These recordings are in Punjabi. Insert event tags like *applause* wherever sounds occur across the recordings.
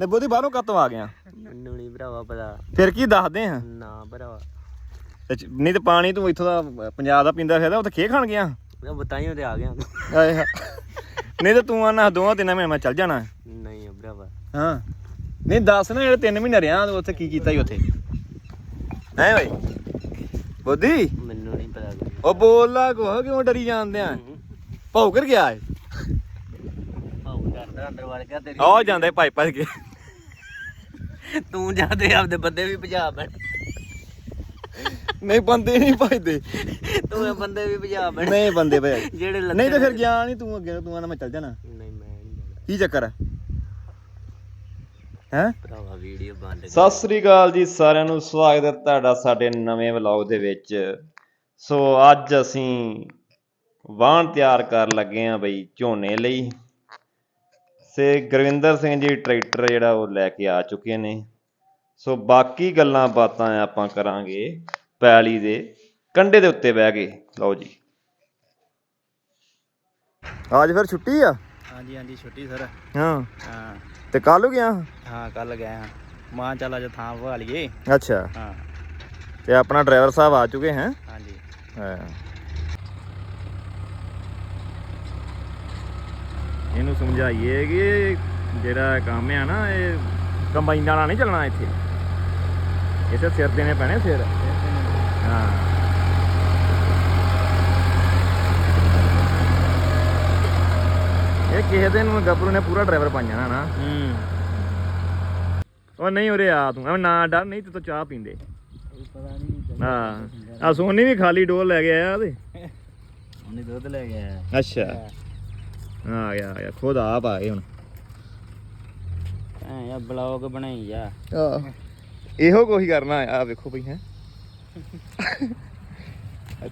ਨੇ ਬੋਦੀ ਬਾਹਰੋਂ ਕਦੋਂ ਆ ਗਿਆ। ਮੈਨੂੰ ਨਹੀਂ ਭਰਾਵਾ ਪਤਾ। ਫਿਰ ਕੀ ਦੱਸਦੇ ਆ? ਨਾ ਭਰਾਵਾ। ਤੇ ਚ- ਨਹੀਂ ਤੇ ਪਾਣੀ ਤੂੰ ਇੱਥੋਂ ਦਾ ਪੰਜਾਬ ਦਾ ਪੀਂਦਾ ਫਿਰਦਾ ਉੱਥੇ ਖੇ ਖਾਣ ਗਿਆ? ਮੈਂ ਬਤਾਈਓ ਤੇ ਆ ਗਿਆ। ਆਏ ਹਾ। ਨਹੀਂ ਤੇ ਤੂੰ ਆਨਾ ਦੋਵਾਂ ਤਿੰਨਾਂ ਮਹੀਨੇ ਮੈਂ ਚੱਲ ਜਾਣਾ। ਨਹੀਂ ਆ ਭਰਾਵਾ। ਹਾਂ। ਨਹੀਂ ਦੱਸ ਨਾ ਜਿਹੜੇ ਤਿੰਨ ਮਹੀਨੇ ਰਿਆਂ ਤੂੰ ਉੱਥੇ ਕੀ ਕੀਤਾ ਸੀ ਉੱਥੇ? ਹੈ ਬਈ ਬੋਦੀ ਮੈਨੂੰ ਨਹੀਂ ਪਤਾ। ਉਹ ਬੋਲਾ ਕੋ ਕਿਉਂ ਡਰੀ ਜਾਂਦੇ ਆ? ਭੌ ਕਰ ਗਿਆ ਏ? ਡਰਦਾ ਅੰਦਰ ਵੜ ਗਿਆ ਤੇਰੀ। ਆ ਜਾਂਦੇ ਭਾਈ ਭੱਜ ਕੇ ਤੂੰ ਜਾਂਦੇ ਆਪਦੇ ਬੰਦੇ ਵੀ ਭਜਾ ਬੈਠ ਨਹੀਂ ਬੰਦੇ ਨਹੀਂ ਭਜਦੇ। ਤੂੰ ਇਹ ਬੰਦੇ ਵੀ ਭਜਾ ਬੈਠ ਨਹੀਂ ਬੰਦੇ ਭਜ। ਜਿਹੜੇ ਲੱਗੇ ਨਹੀਂ ਤੇ ਫਿਰ ਗਿਆ ਨਹੀਂ ਤੂੰ ਅੱਗੇ ਨੂੰ, ਤੂੰ ਆਣਾ ਮੈਂ ਚੱਲ ਜਾਣਾ। ਨਹੀਂ ਮੈਂ ਨਹੀਂ ਜਾਣਾ। ਕੀ ਚੱਕਰ ਹੈ ਹੈ? ਭਰਾਵਾ ਵੀਡੀਓ ਬੰਦ ਕਰ। ਸਤਿ ਸ੍ਰੀ ਅਕਾਲ ਜੀ ਸਾਰਿਆਂ ਨੂੰ ਸਵਾਗਤ ਹੈ ਤੁਹਾਡਾ ਸਾਡੇ ਨਵੇਂ ਵਲੌਗ ਦੇ ਵਿੱਚ। ਸੋ ਅੱਜ ਅਸੀਂ ਵਾਹਣ ਤਿਆਰ ਕਰਨ ਲੱਗੇ ਆ ਬਈ ਝੋਨੇ ਲਈ। ਸੇ ਗੁਰਵਿੰਦਰ ਸਿੰਘ ਜੀ ਟਰੈਕਟਰ ਜਿਹੜਾ ਉਹ ਲੈ ਕੇ ਆ ਚੁੱਕੇ ਨੇ। ਸੋ ਬਾਕੀ ਗੱਲਾਂ ਬਾਤਾਂ ਆਪਾਂ ਕਰਾਂਗੇ ਪੈਲੀ ਦੇ ਕੰਡੇ ਦੇ ਉੱਤੇ ਬਹਿ ਕੇ। ਲਓ ਜੀ। ਅੱਜ ਫਿਰ ਛੁੱਟੀ ਆ? ਹਾਂਜੀ ਹਾਂਜੀ ਛੁੱਟੀ ਸਰ। ਹਾਂ। ਹਾਂ। ਤੇ ਕੱਲ ਗਿਆ? ਹਾਂ ਕੱਲ ਗਏ ਹਾਂ। ਮਾਂ ਚੱਲ ਅੱਜ ਥਾਂ ਵਾ ਲਈਏ। ਅੱਛਾ। ਹਾਂ। ਤੇ ਆਪਣਾ ਡਰਾਈਵਰ ਸਾਹਿਬ ਆ ਚੁੱਕੇ ਹੈ? ਹਾਂਜੀ। ਹਾਂ। ਇਹਨੂੰ ਸਮਝਾਈਏ ਕਿ ਜਿਹੜਾ ਕੰਮ ਆ ਨਾ ਇਹ ਕੰਬਾਈਨ ਵਾਲਾ ਨਹੀਂ ਚੱਲਣਾ ਇੱਥੇ। ਇੱਥੇ ਸਿਰ ਦੇਣੇ ਪੈਣੇ ਸਿਰ? ਹਾਂ। ਇਹ ਕਿਸੇ ਦਿਨ ਗੱਭਰੂ ਨੇ ਪੂਰਾ ਡਰਾਈਵਰ ਬਣ ਜਾਣਾ ਨਾ। ਹੂੰ। ਉਹ ਨਹੀਂ ਉਰੇ ਆ ਤੂੰ ਐਵੇਂ ਨਾ ਡਰ ਨਹੀਂ ਤੇ ਤੂੰ ਚਾਹ ਪੀਂਦੇ। ਪਤਾ ਨਹੀਂ ਹਾਂ। ਆ ਸੋਨੀ ਵੀ ਖਾਲੀ ਡੋਲ ਲੈ ਕੇ ਆਇਆ ਉਹਦੇ। ਉਹਨੇ ਦੁੱਧ ਲੈ ਗਿਆ ਅੱਛਾ। ਆ ਗਿਆ ਆ ਗਿਆ ਖੁਦ ਆਪ ਆ ਗਏ ਹੁਣ। ਐ ਯਾ ਬਲੌਗ ਬਣਾਈ ਜਾ ਆ ਇਹੋ ਕੋਈ ਕਰਨਾ ਆ ਵੇਖੋ ਭਈ ਹੈ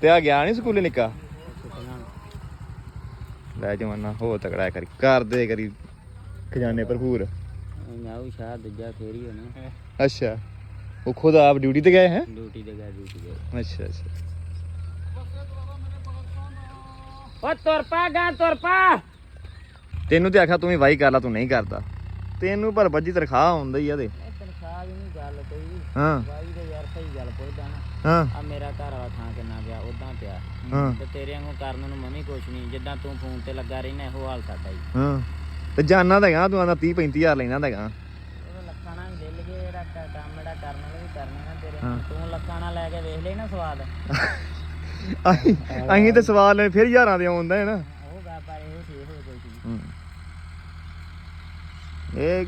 ਤੇ ਆ ਗਿਆ ਨਹੀਂ ਸਕੂਲੇ ਨਿੱਕਾ? ਲੈ ਜਵਾਨਾ ਹੋ ਤਕੜਾ ਕਰੀ ਕਰਦੇ ਕਰੀ ਖਜ਼ਾਨੇ ਭਰਪੂਰ। ਮੈਂ ਉਹ ਸ਼ਾਹ ਦੂਜਾ ਫੇਰੀ ਹੋਣਾ। ਅੱਛਾ ਉਹ ਖੁਦ ਆਪ ਡਿਊਟੀ ਤੇ ਗਏ ਹੈ? ਡਿਊਟੀ ਤੇ ਗਿਆ ਡਿਊਟੀ ਤੇ ਅੱਛਾ ਅੱਛਾ। ਓ ਤੁਰ ਪਾ ਗਾ ਤੁਰ ਪਾ। ਤੈਨੂੰ ਤੇ ਆਖਿਆ ਤੂੰ ਵੀ ਵਾਈ ਕਰ ਲਾ ਤੂੰ ਨਹੀਂ ਕਰਦਾ। ਤੈਨੂੰ ਪਰ ਬੱਜੀ ਤਨਖਾਹ ਹੁੰਦਾ ਹੀ ਆ ਦੀ ਗੱਲ ਕੋਈ ਹਾਂ। ਬਾਈ ਦੇ ਯਾਰ ਸਹੀ ਗੱਲ ਪੁੱਛਦਾ ਨਾ। ਹਾਂ। ਆ ਮੇਰਾ ਘਰ ਵਾਲਾ ਥਾਂ ਕਿੰਨਾ ਪਿਆ ਉਦਾਂ ਪਿਆ। ਹਾਂ। ਤੇ ਤੇਰੇ ਵਾਂਗੂ ਕਰਨ ਨੂੰ ਮੰਮੀ ਕੁਛ ਨਹੀਂ। ਜਿੱਦਾਂ ਤੂੰ ਫੋਨ ਤੇ ਲੱਗਾ ਰਹਿਣਾ ਇਹੋ ਹਾਲ ਸਾਡਾ ਹੀ। ਹਾਂ। ਤੇ ਜਾਨਾ ਤਾਂ ਹੈਗਾ ਤੂੰ ਆਂਦਾ 30 35000 ਲੈਣਾ ਤਾਂ ਹੈਗਾ। ਉਹ ਲੱਖਾਂ ਨਾਲ ਦਿਲ ਕੇ ਜਿਹੜਾ ਕ- ਕੰਮ ਜਿਹੜਾ ਕਰਨ ਵਾਲਾ ਵੀ ਕਰਨਾ ਨਾ ਤੇਰੇ ਹਾਂ। ਤੂੰ ਲੱਖਾਂ ਨਾਲ ਲੈ ਕੇ ਵੇਖ ਲੈ ਨਾ ਸਵਾਦ। ਅਸੀਂ ਅਸੀਂ ਤੇ ਸਵਾਲ ਲੈ ਫਿਰ ਹਜ਼ਾਰਾਂ ਦੇ ਆਉਂਦਾ ਹੈ ਨਾ। ਉਹ ਪਰ ਇਹ ਸੀ ਇਹ ਕੋਈ ਚੀਜ਼। ਹੂੰ। ਇਹ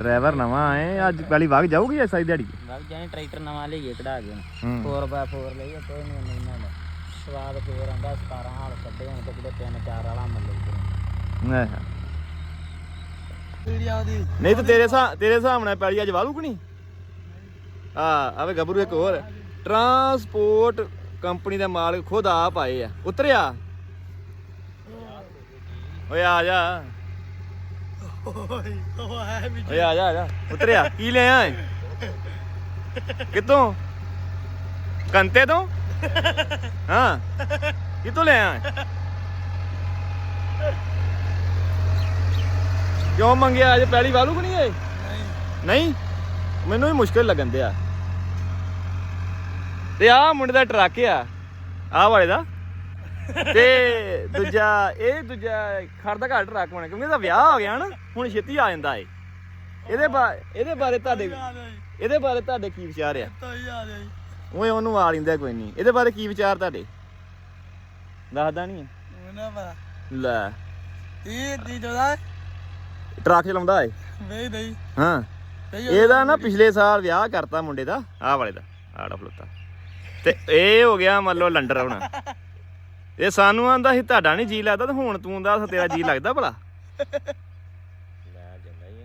ਡਰਾਈਵਰ ਨਵਾਂ ਹੈ ਅੱਜ ਪਹਿਲੀ ਵਗ ਜਾਊਗੀ ਐ ਸਾਈ ਦਿਹਾੜੀ? ਟਰੈਕਟਰ ਨਵਾਂ ਲਈਏ ਕਢਾ ਕੇ ਹੂੰ। 4x4 ਲਈਏ ਕੋਈ ਨਹੀਂ ਨਹੀਂ ਨਾ ਸਵਾਦ ਫੇਰ ਆਂਦਾ 17 ਹਾਲ ਕੱਢੇ ਹੁਣ ਤੇ ਕਿਤੇ 3 4 ਵਾਲਾ ਮੱਲੇ ਨਹੀਂ ਵੀਡੀਓ ਦੀ ਨਹੀਂ ਤੇ ਤੇਰੇ ਸਾ ਤੇਰੇ ਹਿਸਾਬ ਨਾਲ ਪੈਲੀ ਅੱਜ ਵਾਲੂ ਕਿ ਨਹੀਂ? ਆ ਆਵੇ ਗੱਭਰੂ ਇੱਕ ਹੋਰ। ਟਰਾਂਸਪੋਰਟ ਕੰਪਨੀ ਦਾ ਮਾਲਕ ਖੁਦ ਆਪ ਆਏ ਆ। ਉਤਰਿਆ? ਓਏ ਆ ਜਾ। ਓਏ ਆ ਜਾ ਆ ਜਾ। ਉਤਰਿਆ। ਕੀ ਲੈ ਆਏ ਕਿੱਥੋਂ? ਕੰਤੇ ਤੋਂ? ਹਾਂ। ਕਿੱਥੋਂ ਲੈ ਆਏ ਕਿਉਂ ਮੰਗਿਆ? ਅੱਜ ਪਹਿਲੀ ਵਾਲੂ ਕਿ ਨਹੀਂ ਏ ਨਹੀਂ। ਮੈਨੂੰ ਵੀ ਮੁਸ਼ਕਿਲ ਲੱਗਣ ਦਿਆ। ਤੇ ਆ ਮੁੰਡੇ ਦਾ ਟਰੱਕ ਆ। ਆ ਵਾਲੇ ਦਾ? ਤੇ ਦੂਜਾ ਇਹ ਦੂਜਾ ਖੜਦਾ ਘਰ ਟਰੱਕ ਬਣਾ ਕਿਉਂਕਿ ਇਹਦਾ ਵਿਆਹ ਹੋ ਗਿਆ ਨਾ ਹੁਣ ਛੇਤੀ ਆ ਜਾਂਦਾ ਏ ਇਹਦੇ ਬਾ ਇਹਦੇ ਬਾਰੇ ਤੁਹਾਡੇ ਇਹਦੇ ਬਾਰੇ ਤੁਹਾਡੇ ਕੀ ਵਿਚਾਰ ਆ? ਓਏ ਉਹਨੂੰ ਆ ਲਿੰਦਾ ਕੋਈ ਨਹੀਂ। ਇਹਦੇ ਬਾਰੇ ਕੀ ਵਿਚਾਰ ਤੁਹਾਡੇ? ਦੱਸਦਾ ਨਹੀਂ। ਲੈ। ਟਰੱਕ ਚਲਾਉਂਦਾ ਏ ਹਾਂ। ਇਹਦਾ ਨਾ ਪਿਛਲੇ ਸਾਲ ਵਿਆਹ ਕਰਤਾ ਮੁੰਡੇ ਦਾ ਆਹ ਵਾਲੇ ਦਾ ਆੜਾ ਫਲੋਤਾ ਤੇ ਇਹ ਹੋ ਗਿਆ ਮੰਨ ਲਓ ਲੰਡਰ ਹੁਣ। ਇਹ ਸਾਨੂੰ ਆਂਦਾ ਸੀ ਤੁਹਾਡਾ ਨਹੀਂ ਜੀ ਲੱਗਦਾ ਤੇ ਹੁਣ ਤੂੰ ਦੱਸ ਤੇਰਾ ਜੀ ਲੱਗਦਾ ਭਲਾ? ਲੈ ਜਾਂਦਾ ਹੀ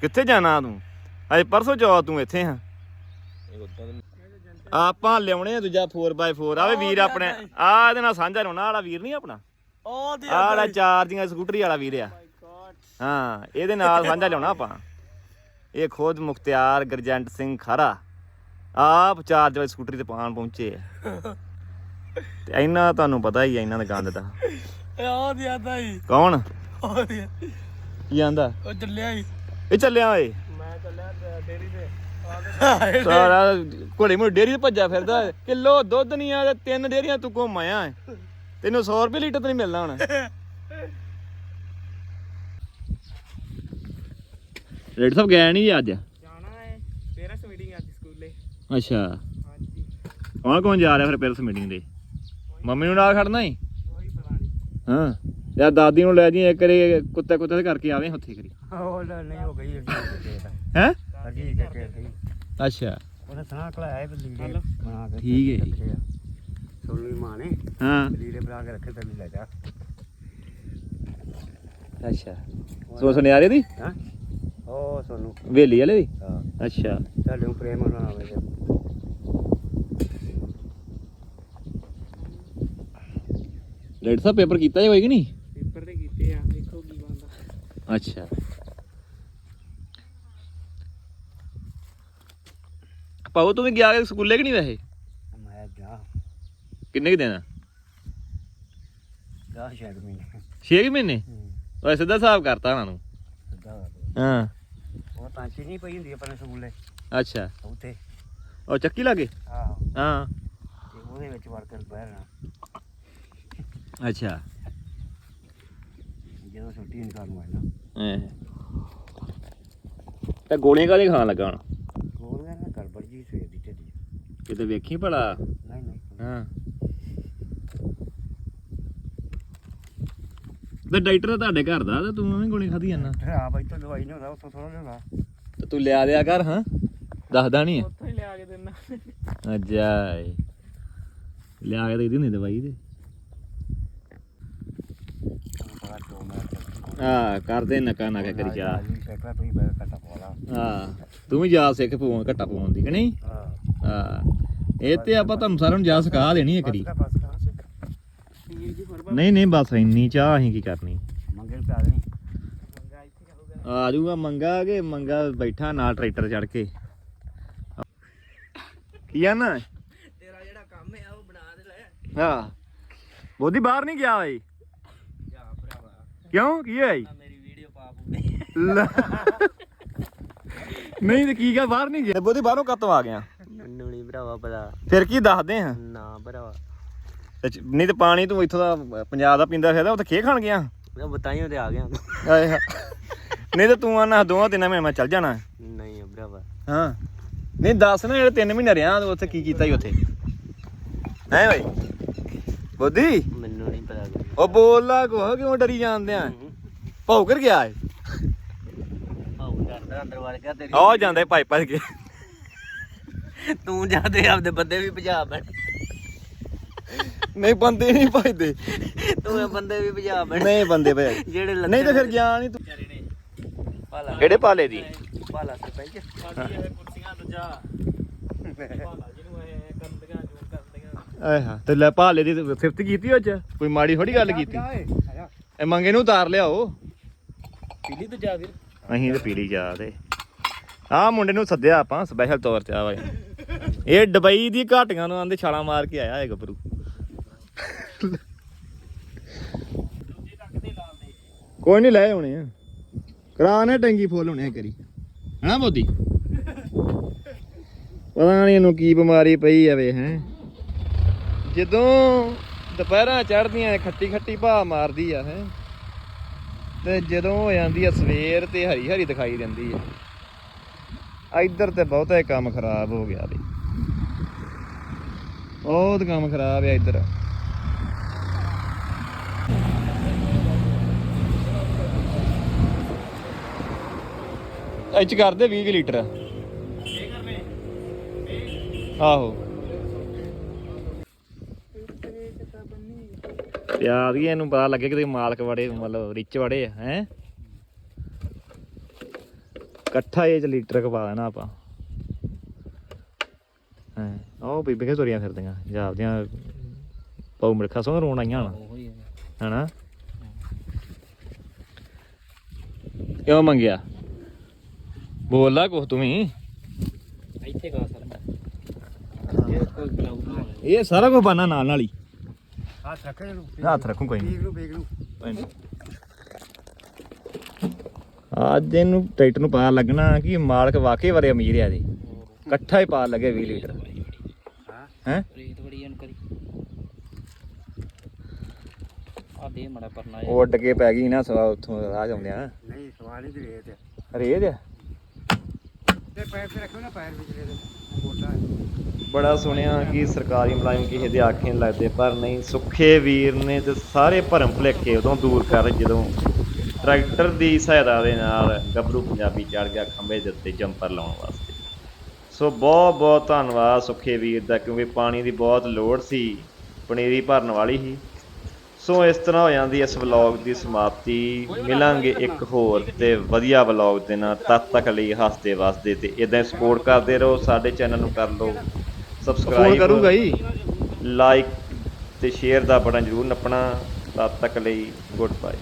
ਕਿੱਥੇ ਜਾਣਾ ਤੂੰ? ਅਜੇ ਪਰਸੋਂ ਚੌਥ ਤੂੰ ਇੱਥੇ ਇਹ ਉਦਾਂ ਆਪਾਂ ਲਿਆਉਣੇ ਆ ਦੂਜਾ 4x4 ਆਵੇ ਵੀਰ ਆਪਣੇ ਆ ਇਹਦੇ ਨਾਲ ਸਾਂਝਾ ਲਾਉਣਾ ਵਾਲਾ ਵੀਰ ਨਹੀਂ ਆਪਣਾ? ਉਹ ਆਹ ਵਾਲਾ ਚਾਰਜਿੰਗ ਸਕੂਟਰੀ ਵਾਲਾ ਵੀਰ ਆ। ਹਾਂ ਇਹਦੇ ਨਾਲ ਸਾਂਝਾ ਲਿਆਉਣਾ ਆਪਾਂ। ਇਹ ਖੁਦ ਮੁਖਤਿਆਰ ਗਰਜੰਟ ਸਿੰਘ ਖਾਰਾ। ਆਪ ਚਾਰਜ ਵਾਲੀ ਸਕੂਟਰੀ ਤੇ ਪਾਣ ਪਹੁੰਚੇ ਆ। *laughs* ਤੇ ਇਹਨਾਂ ਤੁਹਾਨੂੰ ਪਤਾ ਹੀ ਆ ਇਹਨਾਂ ਦਾ ਗੰਦ ਦਾ। ਉਹ ਦਿਆਦਾ ਹੀ ਕੌਣ? ਦੀ ਕੀ ਆਂਦਾ? ਉਹ ਚੱਲਿਆ ਹੀ ਇਹ ਚੱਲਿਆ ਓਏ। ਮੈਂ ਸਾਰਾ ਘੋੜੇ ਮੋੜ ਡੇਰੀ ਤੇ ਭੱਜਾ ਫਿਰਦਾ। ਕਿਲੋ ਦੁੱਧ ਨਹੀਂ ਆ ਤੇ ਤਿੰਨ ਡੇਰੀਆਂ ਤੂੰ ਘੁੰਮ ਆਇਆ। ਤੈਨੂੰ 100 ਰੁਪਏ ਲੀਟਰ ਤੇ ਨਹੀਂ ਮਿਲਣਾ ਹੁਣ। ਰੇਡ ਸਾਹਿਬ ਗਿਆ ਨਹੀਂ ਅੱਜ? ਜਾਣਾ ਹੈ। ਪੇਰੈਂਟਸ ਮੀਟਿੰਗ ਅੱਜ ਸਕੂਲੇ। ਅੱਛਾ। ਹਾਂਜੀ। ਕੌਣ ਕੌਣ ਜਾ ਰਿਹਾ ਫਿਰ ਪੈਰਸ ਮੀਟਿੰਗ ਦੇ ਮੰਮੀ ਨੂੰ ਨਾਲ ਖੜਨਾ ਹੀ ਹਾਂ ਯਾ ਦਾਦੀ ਨੂੰ ਲੈ ਜੀ ਇੱਕ ਵਾਰੀ ਕੁੱਤੇ ਕੁੱਤੇ ਦੇ ਕਰਕੇ ਆਵੇਂ ਉੱਥੇ ਕਰੀ ਉਹ ਨਹੀਂ ਹੋ ਗਈ ਹੈ? ਅਜੀ ਕੇ ਗਈ ਅੱਛਾ। ਉਹਨੇ ਸੁਣਾ ਕਲਾਇਆ ਵੀ ਲੀੜੇ ਬਣਾ ਕੇ ਠੀਕ ਹੈ ਜੀ। ਰੱਖੇ ਆ। ਸੋਨੂੰ ਦੀ ਮਾਂ ਨੇ। ਹਾਂ। ਲੀੜੇ ਬਣਾ ਕੇ ਰੱਖੇ ਤੇ ਲੈ ਜਾ। ਅੱਛਾ। ਸੋ ਸੁਨਿਆਰੇ ਦੀ? ਹਾਂ? ਉਹ ਸੋਨੂੰ ਵੇਲੀ ਵਾਲੇ ਦੀ? ਹਾਂ। ਅੱਛਾ। ਤੁਹਾਡੇ ਨੂੰ ਪ੍ਰੇਮ ਨਾਲ ਆਵੇ ਰੇਡ ਸਾਹਿਬ ਪੇਪਰ ਕੀਤਾ ਜੇ ਕੋਈ ਕਿ ਨਹੀਂ? ਪੇਪਰ ਤੇ ਕੀਤੇ ਆ ਦੇਖੋ ਕੀ ਬਣਦਾ। ਅੱਛਾ। ਪਾਉ ਤੂੰ ਵੀ ਗਿਆ ਸਕੂਲੇ ਕਿ ਨਹੀਂ ਵੈਸੇ? ਮੈਂ ਜਾ ਕਿੰਨੇ ਕਿ ਦਿਨ ਜਾ ਸ਼ਾਇਦ ਮਹੀਨੇ। 6 ਮਹੀਨੇ? ਓਏ ਸਿੱਧਾ ਹਿਸਾਬ ਕਰਤਾ ਉਹਨਾਂ ਨੂੰ। ਤੂੰ। ਹਾਂ। ਉਹ ਤਾਂ ਚ ਨਹੀਂ ਪਈ ਹੁੰਦੀ ਆਪਣੇ ਸਕੂਲੇ। ਅੱਛਾ। ਉੱਥੇ। ਉਹ ਚੱਕੀ ਲਾਗੇ? ਆਹੋ ਹਾਂ। ਤੇ ਉਹਦੇ ਵਿੱਚ ਵੜ ਕੇ ਬਹਿਣਾ ਅੱਛਾ। ਜਦੋਂ ਛੁੱਟੀ ਨਹੀਂ ਕਰਨ ਵਾਲਾ ਐ। ਤੇ ਗੋਲੀਆਂ ਕਾਹਦੇ ਖਾਣ ਲੱਗਾ ਹੁਣ? ਗੋਲੀਆਂ ਨਾ ਗੜਬੜ ਜੀ ਸਵੇਰ ਦੀ ਢਿੱਡੀ ਕਿਤੇ ਵੇਖੀ ਭਲਾ? ਨਹੀਂ ਨਹੀਂ। ਹਾਂ। ਤੇ ਡਾਕਟਰ ਤੁਹਾਡੇ ਘਰ ਦਾ ਤੇ ਤੂੰ ਵੀ ਗੋਲੀ ਖਾਧੀ ਜਾਂਦਾ। ਹਾਂ ਬਾਈ ਤੋਂ ਦਵਾਈ ਨਹੀਂ ਹੁੰਦਾ ਉੱਥੋਂ ਥੋੜਾ ਲਿਆ ਤੇ ਤੂੰ ਲਿਆ ਦਿਆ ਕਰ ਹਾਂ? ਦੱਸਦਾ ਨਹੀਂ। ਉੱਥੋਂ ਹੀ ਲਿਆ ਕੇ ਦਿੰਦਾ। ਏ। ਲਿਆ ਕੇ ਦੇ ਦਿੰਦੀ ਦਵਾਈ ਤੇ ਪਤਾ ਕਿਉਂ ਮੈਂ ਹਾਂ ਕਰਦੇ ਨਕਾ ਨਕਾ ਕਰੀ ਜਾ। ਹੀ ਬੈਠ ਕੱਟਾ ਪੋਲਾ ਹਾਂ ਤੂੰ ਵੀ ਜਾ ਸਿੱਖ ਪਵਾਉਣ ਘੱਟਾ ਪਵਾਉਣ ਦੀ ਕਿ ਨਹੀਂ? ਹਾਂ। ਹਾਂ ਇਹ ਤੇ ਆਪਾਂ ਤੁਹਾਨੂੰ ਸਾਰਿਆਂ ਨੂੰ ਜਾ ਸਿਖਾ ਦੇਣੀ ਜੀ ਫਰਬਾ ਨਹੀਂ ਨਹੀਂ ਬਸ ਇੰਨੀ ਚਾਹ ਅਸੀਂ ਕੀ ਕਰਨੀ? ਆ ਜਾਊਗਾ ਮੰਗਾ ਕਿ ਮੰਗਾ ਬੈਠਾ ਨਾਲ ਟਰੈਕਟਰ ਚੜ ਕੇ। ਕੀ ਆ ਨਾ? ਤੇਰਾ ਜਿਹੜਾ ਕੰਮ ਹੈ ਉਹ ਬਣਾ ਦੇ ਲੈ। ਹਾਂ। ਬੋਦੀ ਬਾਹਰ ਨਹੀਂ ਗਿਆ ਓਏ? ਕਿਉਂ? ਕੀ ਹੋਇਆ? ਆ ਮੇਰੀ ਵੀਡੀਓ ਪਾ ਪੂਗੇ ਲੈ। ਨਹੀਂ ਤੇ ਕੀ ਗਿਆ ਬਾਹਰ ਨਹੀਂ ਗਿਆ ਬੋਦੀ ਬਾਹਰੋਂ ਕਦੋਂ ਆ ਗਿਆ? ਮੈਨੂੰ ਨਹੀਂ ਭਰਾਵਾ ਪਤਾ। ਫਿਰ ਕੀ ਦੱਸਦੇ ਹਾਂ ਨਾ ਭਰਾਵਾ। ਨਹੀਂ ਤੇ ਪਾਣੀ ਤੂੰ ਇੱਥੋਂ ਦਾ ਪੰਜਾਬ ਦਾ ਪੀਂਦਾ ਫਿਰਦਾ ਉੱਥੇ ਖੇ ਖਾਣ ਗਿਆ? ਮੈਂ ਬਤਾਈਓ ਤੇ ਆ ਗਿਆ। ਆਏ ਹਾ। ਨਹੀਂ ਤੇ ਤੂੰ ਆਨਾ ਦੋਵਾਂ ਤਿੰਨਾਂ ਮਹੀਨੇ ਮੈਂ ਚੱਲ ਜਾਣਾ। ਨਹੀਂ ਭਰਾਵਾ। ਹਾਂ। ਨਹੀਂ ਦੱਸ ਨਾ ਜਿਹੜੇ ਤਿੰਨ ਮਹੀਨੇ ਰਿਹਾ ਤੂੰ ਉੱਥੇ ਕੀ ਕੀਤਾ ਸੀ ਉੱਥੇ? ਹੈ ਓਏ? ਬੋਦੀ ਉਹ ਬੋਲ ਕੋ ਕਿਉਂ ਡਰੀ ਜਾਂਦੇ ਆ? ਭੌ ਕਰ ਗਿਆ ਏ? ਆਉ ਡਰਦਾ ਅੰਦਰ ਵੜ ਗਿਆ ਤੇਰੀ ਆ ਜਾਂਦੇ ਭਾਈ ਭੱਜ ਕੇ। ਤੂੰ ਜਾਂਦੇ ਆਪਦੇ ਬੰਦੇ ਵੀ ਭਜਾ ਬਣ ਨਹੀਂ ਬੰਦੇ ਨਹੀਂ ਭਜਦੇ। ਤੂੰ ਇਹ ਬੰਦੇ ਵੀ ਭਜਾ ਬਣ ਨਹੀਂ ਬੰਦੇ ਭਜ। ਜਿਹੜੇ ਲੱਗੇ ਨਹੀਂ ਤੇ ਫਿਰ ਗਿਆ ਨਹੀਂ ਤੂੰ ਪਾਲਾ ਕਿਹੜੇ ਪਾਲੇ ਦੀ? ਪਾਲਾ ਸਰਪੰਚ। ਇਹ ਕੁਰਸੀਆਂ ਦੂਜਾ ਪਾਲਾ ਜਿਹਨੂੰ ਇਹ ਕੰਦੀਆਂ ਜੂਨ ਕਰਦੀਆਂ ਆਏ ਹਾਂ ਤੇ ਲੈ ਭਾਲੇ ਦੀ ਸਿਫਤ ਕੀਤੀ ਉਹ ਚ? ਕੋਈ ਮਾੜੀ ਥੋੜੀ ਗੱਲ ਕੀਤੀ? ਇਹ ਮੰਗੇ ਨੂੰ ਉਤਾਰ ਲਿਆਓ। ਪੀਲੀ ਦੂਜਾ ਵੀਰ। ਅਸੀਂ ਤੇ ਪੀਲੀ ਜਾ ਤੇ। ਆਹ ਮੁੰਡੇ ਨੂੰ ਸੱਦਿਆ ਆਪਾਂ ਸਪੈਸ਼ਲ ਤੌਰ ਤੇ ਆ ਵਾ ਇਹ। ਦੁਬਈ ਦੀ ਘਾਟੀਆਂ ਨੂੰ ਆਂਦੇ ਛਾਲਾਂ ਮਾਰ ਕੇ ਆਇਆ ਹੈ ਗੱਭਰੂ। ਕੋਈ ਨਹੀਂ ਲੈ ਆਉਣੇ ਆ। ਕਰਾਣੇ ਟੈਂਕੀ ਫੁੱਲ ਹੋਣੇ ਆ ਕਰੀ ਹਨਾ ਬੋਦੀ? ਪਤਾ ਨਹੀਂ ਇਹਨੂੰ ਕੀ ਬਿਮਾਰੀ ਪਈ ਆਵੇ ਹੈ। ਜਦੋਂ ਦੁਪਹਿਰਾਂ ਚੜਦੀਆਂ ਖੱਟੀ ਖੱਟੀ ਭਾਅ ਮਾਰਦੀ ਆ, ਹੈ। ਤੇ ਜਦੋਂ ਹੋ ਜਾਂਦੀ ਆ ਸਵੇਰ ਤੇ ਹਰੀ ਹਰੀ ਦਿਖਾਈ ਦਿੰਦੀ ਆ। ਇੱਧਰ ਤੇ ਬਹੁਤਾ ਹੀ ਕੰਮ ਖਰਾਬ ਹੋ ਗਿਆ ਬਈ। ਬਹੁਤ ਕੰਮ ਖਰਾਬ ਆ ਇੱਧਰ। ਇਹ ਚ ਕਰਦੇ 20 ਕੁ ਲੀਟਰ। ਆਹੋ। ਪਿਆ ਦੀ ਇਹਨੂੰ ਪਤਾ ਲੱਗੇ ਕਿ ਮਾਲਕ ਬੜੇ ਮਤਲਬ ਰਿਚ ਆ ਹੈ? ਇਕੱਠਾ ਇਹ ਚ ਲੀਟਰ ਕਪਾ ਦੇਣਾ ਆਪਾਂ। ਹਾਂ? ਉਹ ਬੀਬੀ ਕੇ ਤੁਰੀਆਂ ਫਿਰਦੀਆਂ ਜਾਪਦੀਆਂ ਪਾਉ ਮਿਰਖਾ ਸੋਂ ਰੋਣ ਆਈਆਂ ਹਣ। ਉਹੀ ਹਨਾ? ਕਿਉਂ ਮੰਗਿਆ? ਬੋਲਾ ਕੁਛ ਤੂੰ ਵੀ। ਇੱਥੇ ਕੋਈ ਬਲਾਉ ਇਹ ਸਾਰਾ ਕੁਝ ਬਾਨਾ ਨਾਲ ਨਾਲ ਹੀ। ਹੱਥ ਰੱਖ ਇਹਨੂੰ ਹੱਥ ਰੱਖੂ ਕੋਈ ਨਹੀਂ ਬੀਗ ਨੂੰ ਬੀਗ ਨੂੰ। ਅੱਜ ਇਹਨੂੰ ਟਰੈਕਟਰ ਨੂੰ ਪਤਾ ਲੱਗਣਾ ਕਿ ਮਾਲਕ ਵਾਕਈ ਵਰੇ ਅਮੀਰ ਆ ਜੀ ਇਕੱਠਾ ਹੀ ਪਾ ਲੱਗੇ 20 ਲੀਟਰ। ਹਾਂ। ਹੈ? ਰੇਤ ਬੜੀ ਅਨ ਕਰੀ ਆ ਦੇ ਮੜਾ ਪਰਨਾ ਉਹ ਉੱਡ ਕੇ ਪੈ ਗਈ ਨਾ ਸਵਾ ਉੱਥੋਂ ਰਾਹ ਆਉਂਦਿਆਂ। ਨਹੀਂ ਸਵਾਲ ਹੀ ਰੇਤ ਰੇਜ ਤੇ ਪੈਰ ਤੇ ਰੱਖੋ ਨਾ ਪੈਰ ਵਿਚਲੇ ਦੇ ਮੋਟਾ ਬੜਾ ਸੁਣਿਆ ਕਿ ਸਰਕਾਰੀ ਮੁਲਾਜ਼ਮ ਕਿਸੇ ਦੇ ਆਖੇ ਨਹੀਂ ਲੱਗਦੇ, ਪਰ ਨਹੀਂ, ਸੁੱਖੇ ਵੀਰ ਨੇ ਤੇ ਸਾਰੇ ਭਰਮ ਭੁਲੇਖੇ ਉਦੋਂ ਦੂਰ ਕਰ ਜਦੋਂ ਟਰੈਕਟਰ ਦੀ ਸਹਾਇਤਾ ਦੇ ਨਾਲ ਗੱਭਰੂ ਪੰਜਾਬੀ ਚੜ ਗਿਆ ਖੰਭੇ ਦੇ ਉੱਤੇ ਜੰਪਰ ਲਾਉਣ ਵਾਸਤੇ। ਸੋ ਬਹੁਤ ਬਹੁਤ ਧੰਨਵਾਦ ਸੁੱਖੇ ਵੀਰ ਦਾ, ਕਿਉਂਕਿ ਪਾਣੀ ਦੀ ਬਹੁਤ ਲੋੜ ਸੀ, ਪਨੀਰੀ ਭਰਨ ਵਾਲੀ ਸੀ ਸੋ ਇਸ ਤਰ੍ਹਾਂ ਹੋ ਜਾਂਦੀ, ਇਸ ਵਲੌਗ ਦੀ ਸਮਾਪਤੀ। ਮਿਲਾਂਗੇ ਇੱਕ ਹੋਰ ਤੇ ਵਧੀਆ ਵਲੌਗ ਦੇ ਨਾਲ। ਤਦ ਤੱਕ ਲਈ ਹੱਸਦੇ ਵਸਦੇ ਤੇ ਇਦਾਂ ਸਪੋਰਟ ਕਰਦੇ ਰਹੋ, ਸਾਡੇ ਚੈਨਲ ਨੂੰ ਕਰ ਲਓ। ਸਬਸਕ੍ਰਾਈਬ ਕਰੂਗਾ ਹੀ ਲਾਈਕ ਤੇ ਸ਼ੇਅਰ ਦਾ ਬਟਨ ਜ਼ਰੂਰ ਨੱਪਣਾ। ਤਦ ਤੱਕ ਲਈ ਗੁੱਡ ਬਾਏ